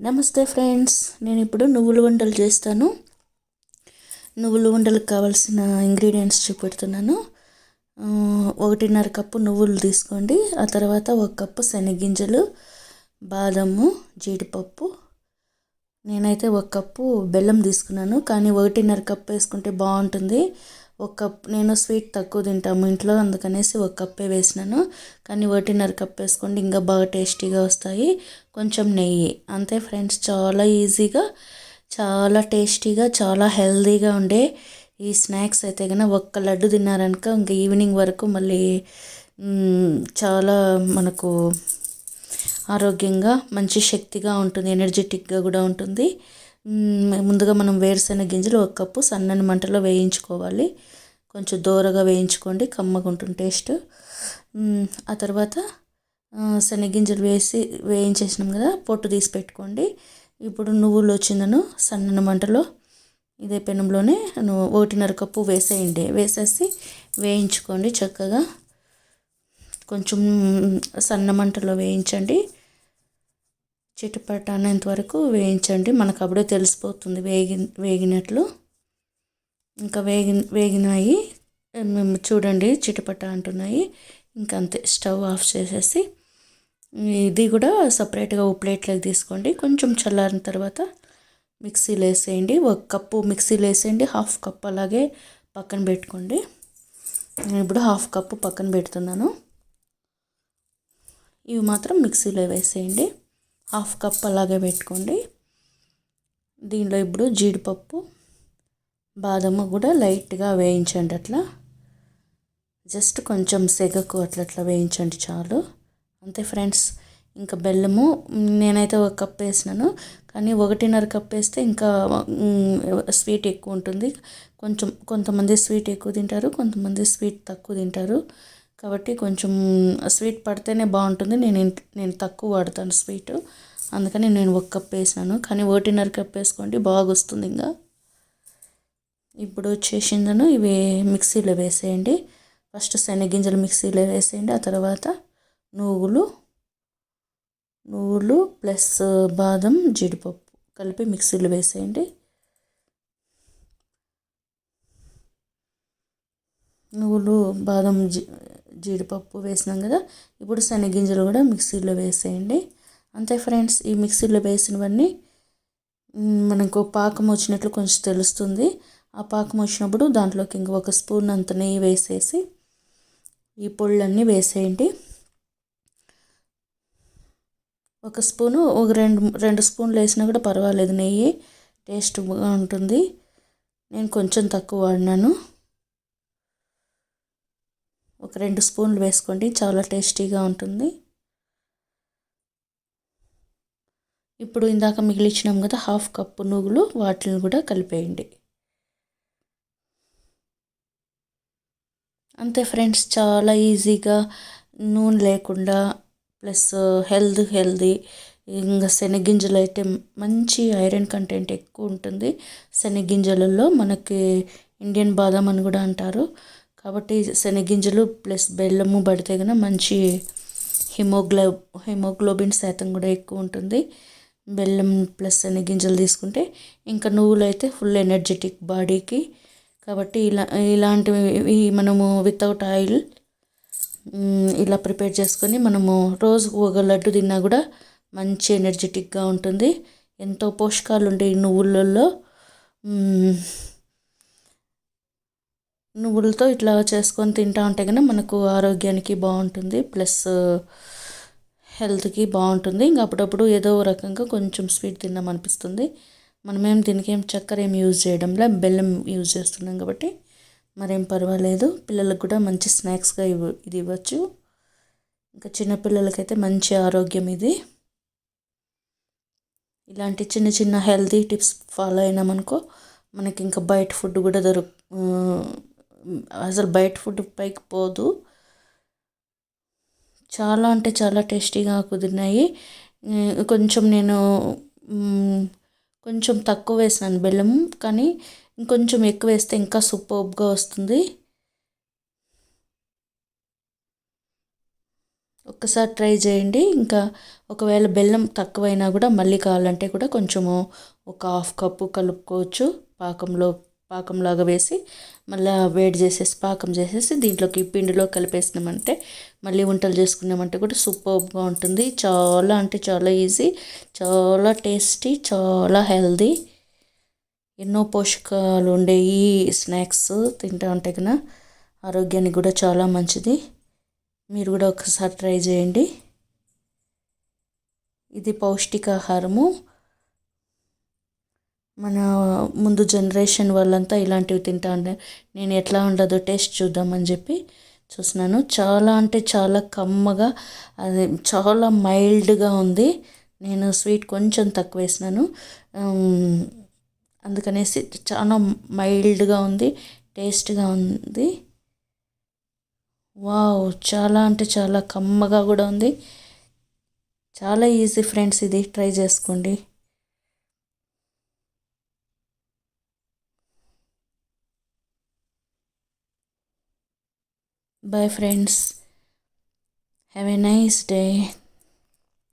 నమస్తే ఫ్రెండ్స్ నేను ఇప్పుడు నువ్వుల వంటలు చేస్తాను. నువ్వుల వంటలకు కావాల్సిన ఇంగ్రీడియంట్స్ చూపెడుతున్నాను. ఒకటిన్నర కప్పు నువ్వులు తీసుకోండి. ఆ తర్వాత ఒక కప్పు శనగింజలు బాదము జీడిపప్పు. నేనైతే ఒక కప్పు బెల్లం తీసుకున్నాను. కానీ ఒకటిన్నర కప్పు వేసుకుంటే బాగుంటుంది. ఒక కప్ నేను స్వీట్ తక్కువ తింటాము ఇంట్లో అందుకనేసి ఒక కప్పే వేసినాను. కానీ ఒకటిన్నర కప్ వేసుకోండి ఇంకా బాగా టేస్టీగా వస్తాయి. కొంచెం నెయ్యి అంతే ఫ్రెండ్స్. చాలా ఈజీగా చాలా టేస్టీగా చాలా హెల్తీగా ఉండే ఈ స్నాక్స్ అయితే కనుక ఒక్క లడ్డు తిన్నారనుక ఇంకా ఈవినింగ్ వరకు మళ్ళీ చాలా మనకు ఆరోగ్యంగా మంచి శక్తిగా ఉంటుంది ఎనర్జెటిక్గా కూడా ఉంటుంది. ముందుగా మనం వేరుశెనగ గింజలు ఒక కప్పు సన్నని మంటలో వేయించుకోవాలి. కొంచెం దూరగా వేయించుకోండి కమ్మగా ఉంటుంది టేస్ట్ ఆ తర్వాత శనగింజలు వేసి వేయించేసినాం కదా పొట్టు తీసి పెట్టుకోండి. ఇప్పుడు నువ్వులు వచ్చిందను సన్నని మంటలో ఇదే పెనంలోనే నువ్వు ఒకటిన్నర కప్పు వేసేయండి. వేసేసి వేయించుకోండి చక్కగా. కొంచెం సన్న మంటలో వేయించండి. చిటపట అనేంత వరకు వేయించండి. మనకు అప్పుడే తెలిసిపోతుంది వేగి వేగినట్లు. ఇంకా వేగి వేగినాయి. మేము చూడండి చిటపట అంటున్నాయి. ఇంకా అంతే స్టవ్ ఆఫ్ చేసేసి. ఇది కూడా సపరేట్గా ఓ ప్లేట్లోకి తీసుకోండి. కొంచెం చల్లారిన తర్వాత మిక్సీలో వేసేయండి. ఒక కప్పు మిక్సీలో వేసేయండి. హాఫ్ కప్ అలాగే పక్కన పెట్టుకోండి. నేను ఇప్పుడు హాఫ్ కప్పు పక్కన పెడుతున్నాను. ఇవి మాత్రం మిక్సీలో వేసేయండి. హాఫ్ కప్ అలాగే పెట్టుకోండి. దీనిలో ఇప్పుడు జీడిపప్పు బాదము కూడా లైట్గా వేయించండి అట్లా. జస్ట్ కొంచెం సెగకు అట్లా అట్లా వేయించండి చాలు. అంతే ఫ్రెండ్స్ ఇంకా బెల్లము నేనైతే ఒక కప్ వేసినాను కానీ ఒకటిన్నర కప్ వేస్తే ఇంకా స్వీట్ ఎక్కువ ఉంటుంది. కొంచెం కొంతమంది స్వీట్ ఎక్కువ తింటారు కొంతమంది స్వీట్ తక్కువ తింటారు. కాబట్టి కొంచెం స్వీట్ పడితేనే బాగుంటుంది. నేను నేను తక్కువ వాడతాను స్వీట్. అందుకని నేను ఒక కప్ వేసాను కానీ ఒకటిన్నర కప్ వేసుకోండి బాగా వస్తుంది ఇంకా. ఇప్పుడు వచ్చేసిందను ఇవి మిక్సీలో వేసేయండి. ఫస్ట్ శనగింజలు మిక్సీలో వేసేయండి ఆ తర్వాత నువ్వులు నువ్వులు ప్లస్ బాదం జీడిపప్పు కలిపి మిక్సీలో వేసేయండి. నువ్వులు బాదం జీ జీడిపప్పు వేసినాం కదా ఇప్పుడు శనగింజలు కూడా మిక్సీలో వేసేయండి. అంతే ఫ్రెండ్స్ ఈ మిక్సీలో వేసినవన్నీ మనకు పాకం వచ్చినట్లు కొంచెం తెలుస్తుంది. ఆ పాకం వచ్చినప్పుడు దాంట్లోకి ఇంక ఒక స్పూన్ అంత నెయ్యి వేసేసి ఈ పొళ్ళన్నీ వేసేయండి. ఒక స్పూను ఒక రెండు రెండు స్పూన్లు వేసినా కూడా పర్వాలేదు నెయ్యి టేస్ట్గా ఉంటుంది నేను కొంచెం తక్కువ వాడినాను. ఒక రెండు స్పూన్లు వేసుకోండి చాలా టేస్టీగా ఉంటుంది. ఇప్పుడు ఇందాక మిగిలిచ్చినాం కదా హాఫ్ కప్పు నువ్వులు వాటిని కూడా కలిపేయండి. అంతే ఫ్రెండ్స్ చాలా ఈజీగా నూనె లేకుండా ప్లస్ హెల్త్ హెల్దీ ఇంకా శనగింజలు అయితే మంచి ఐరన్ కంటెంట్ ఎక్కువ ఉంటుంది. శనగింజలలో మనకి ఇండియన్ బాదం అని కూడా అంటారు. కాబట్టి శనగింజలు ప్లస్ బెల్లము పడితే కనుక మంచి హిమోగ్లో హిమోగ్లోబిన్ శాతం కూడా ఎక్కువ ఉంటుంది. బెల్లం ప్లస్ శనగింజలు తీసుకుంటే ఇంకా నువ్వులు అయితే ఫుల్ ఎనర్జెటిక్ బాడీకి. కాబట్టి ఇలా ఇలాంటివి మనము వితౌట్ ఆయిల్ ఇలా ప్రిపేర్ చేసుకొని మనము రోజు ఒక లడ్డు తిన్నా కూడా మంచి ఎనర్జెటిక్గా ఉంటుంది. ఎంతో పోషకాలు ఉంటాయి ఈ నువ్వులలో నువ్వులతో ఇట్లా చేసుకొని తింటా ఉంటే కనుక మనకు ఆరోగ్యానికి బాగుంటుంది ప్లస్ హెల్త్కి బాగుంటుంది. ఇంకా అప్పుడప్పుడు ఏదో రకంగా కొంచెం స్వీట్ తిన్నాం అనిపిస్తుంది. మనమేం దీనికి ఏం చక్కెర ఏం యూజ్ చేయడంలో బెల్లం యూజ్ చేస్తున్నాం కాబట్టి మరేం పర్వాలేదు. పిల్లలకు కూడా మంచి స్నాక్స్గా ఇవ్వ ఇది ఇవ్వచ్చు. ఇంకా చిన్నపిల్లలకైతే మంచి ఆరోగ్యం ఇది. ఇలాంటి చిన్న చిన్న హెల్తీ టిప్స్ ఫాలో అయినామనుకో మనకి ఇంకా బయట ఫుడ్ కూడా దొరుకు అసలు బయట ఫుడ్ పైకి పోదు. చాలా అంటే చాలా టేస్టీగా కుదిరినాయి కొంచెం నేను కొంచెం తక్కువ వేసాను బెల్లం కానీ ఇంకొంచెం ఎక్కువ వేస్తే ఇంకా సూపర్గా వస్తుంది. ఒక్కసారి ట్రై చేయండి. ఇంకా ఒకవేళ బెల్లం తక్కువైనా కూడా మళ్ళీ కావాలంటే కూడా కొంచెము ఒక హాఫ్ కప్పు కలుపుకోవచ్చు. పాకంలో పాకంలాగా వేసి మళ్ళీ వేడి చేసేసి పాకం చేసేసి దీంట్లోకి పిండిలో కలిపేసినామంటే మళ్ళీ వంటలు చేసుకున్నామంటే కూడా సూపర్గా ఉంటుంది. చాలా అంటే చాలా ఈజీ చాలా టేస్టీ చాలా హెల్దీ. ఎన్నో పోషకాలు ఉండే ఈ స్నాక్స్ తింటా ఉంటే కన్నా ఆరోగ్యానికి కూడా చాలా మంచిది. మీరు కూడా ఒకసారి ట్రై చేయండి. ఇది పౌష్టికాహారము. మన ముందు జనరేషన్ వాళ్ళంతా ఇలాంటివి తింటా ఉండే. నేను ఎట్లా ఉండదో టేస్ట్ చూద్దామని చెప్పి చూసినాను. చాలా అంటే చాలా కమ్మగా అది చాలా మైల్డ్గా ఉంది. నేను స్వీట్ కొంచెం తక్కువ వేసినాను. అందుకనేసి చాలా మైల్డ్గా ఉంది టేస్ట్గా ఉంది. వావ్ చాలా అంటే చాలా కమ్మగా కూడా ఉంది. చాలా ఈజీ ఫ్రెండ్స్ ఇది ట్రై చేసుకోండి. Bye friends. Have a nice day.